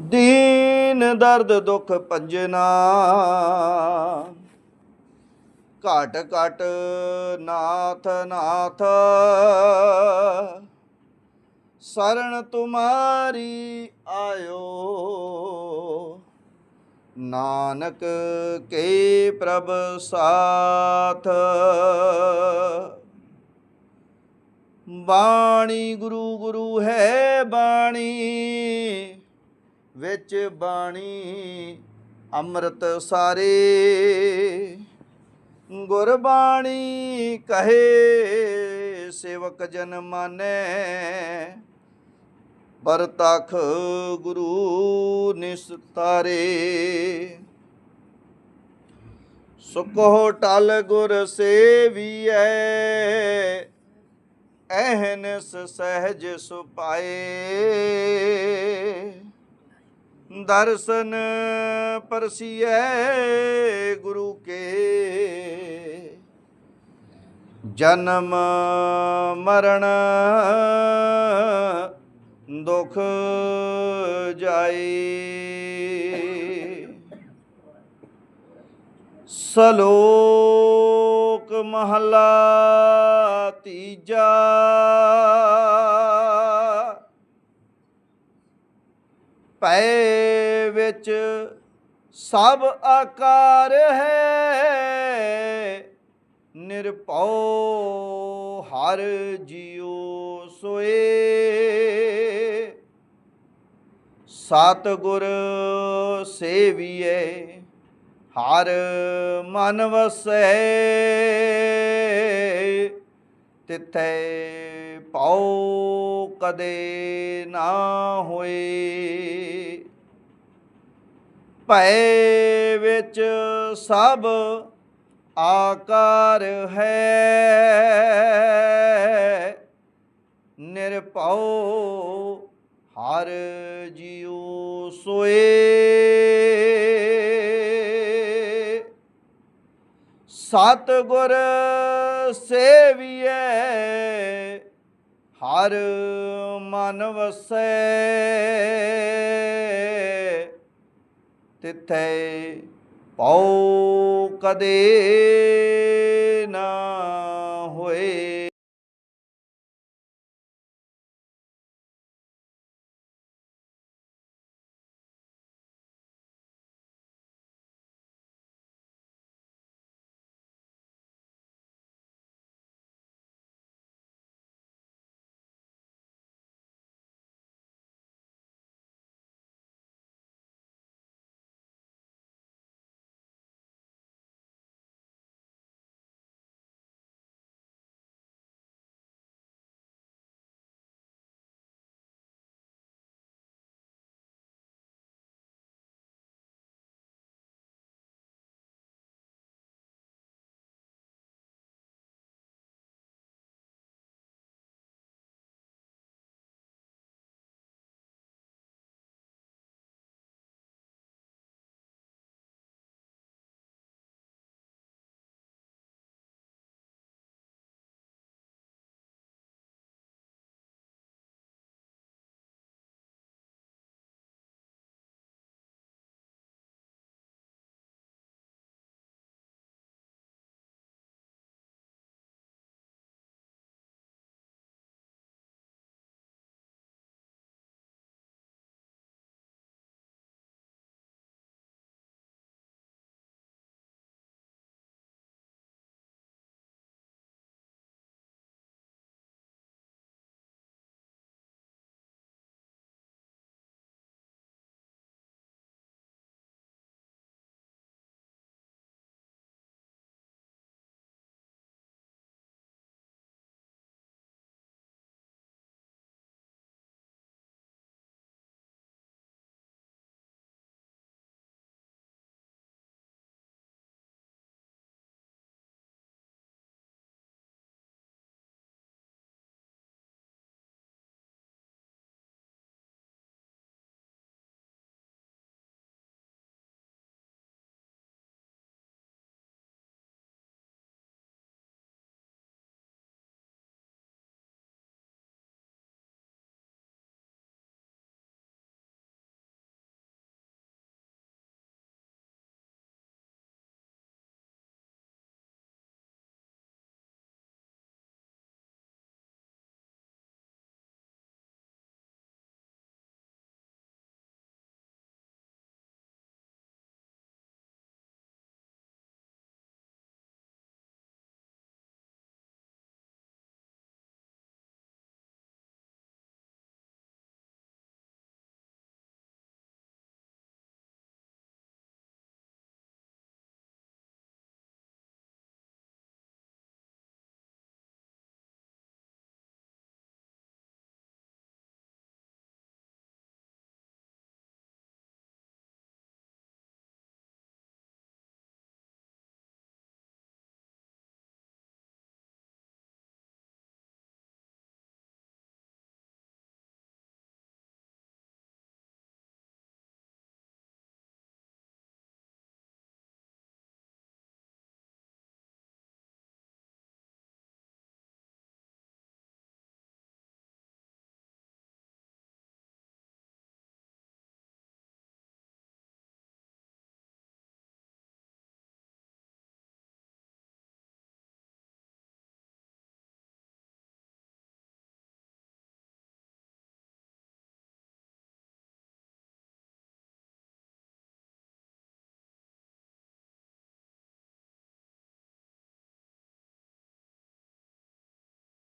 ਦੀਨ ਦਰਦ ਦੁਖ ਭੰਜਨਾ ਘਟ ਘਟ ਨਾਥ ਨਾਥ ਸਰਣ ਤੁਮਾਰੀ ਆਇਓ। ਨਾਨਕ ਕੇ ਪ੍ਰਭ ਸਾਥ, ਬਾਣੀ ਗੁਰੂ ਗੁਰੂ ਹੈ ਬਾਣੀ। ਵਿੱਚ ਬਾਣੀ ਅੰਮ੍ਰਿਤ ਸਾਰੇ ਗੁਰਬਾਣੀ ਕਹੇ, ਸੇਵਕ ਜਨ ਮਾਨੈ। ਪਰਤਖ ਗੁਰੂ ਨਿਸਤਾਰੇ। ਸੁਖੋ ਟਲ ਗੁਰ ਸੇਵੀਐ ਐਹਨਸ ਸਹਿਜ ਸੁਪਾਏ। ਦਰਸ਼ਨ ਪਰਸੀਐ ਗੁਰੂ ਕੇ। ਜਨਮ ਮਰਨ ਦੁਖ ਜਾਏ। ਸਲੋਕ ਮਹਲਾ ਤੀਜਾ। ਪੈ ਵਿੱਚ ਸਭ ਆਕਾਰ ਹੈ। ਨਿਰਭਉ ਹਰ ਜਿਉ ਸੋਏ। ਸਤ ਗੁਰ ਸੇਵੀਏ ਹਰ ਮਨ ਵਸੈ। ਤਿਥੈ ਪਉ ਕਦੇ ਨਾ ਹੋਏ। ਭੈ ਵਿੱਚ ਸਭ ਆਕਾਰ ਹੈ। ਨਿਰਭਉ ਹਰ ਜਿਉ ਸੋਏ। ਸਤ ਗੁਰ ਸੇਵੀਐ ਹਰ ਮਨ ਵਸੈ ਤਿਥੈ ਪਉ ਕਦੇ ਨਾ।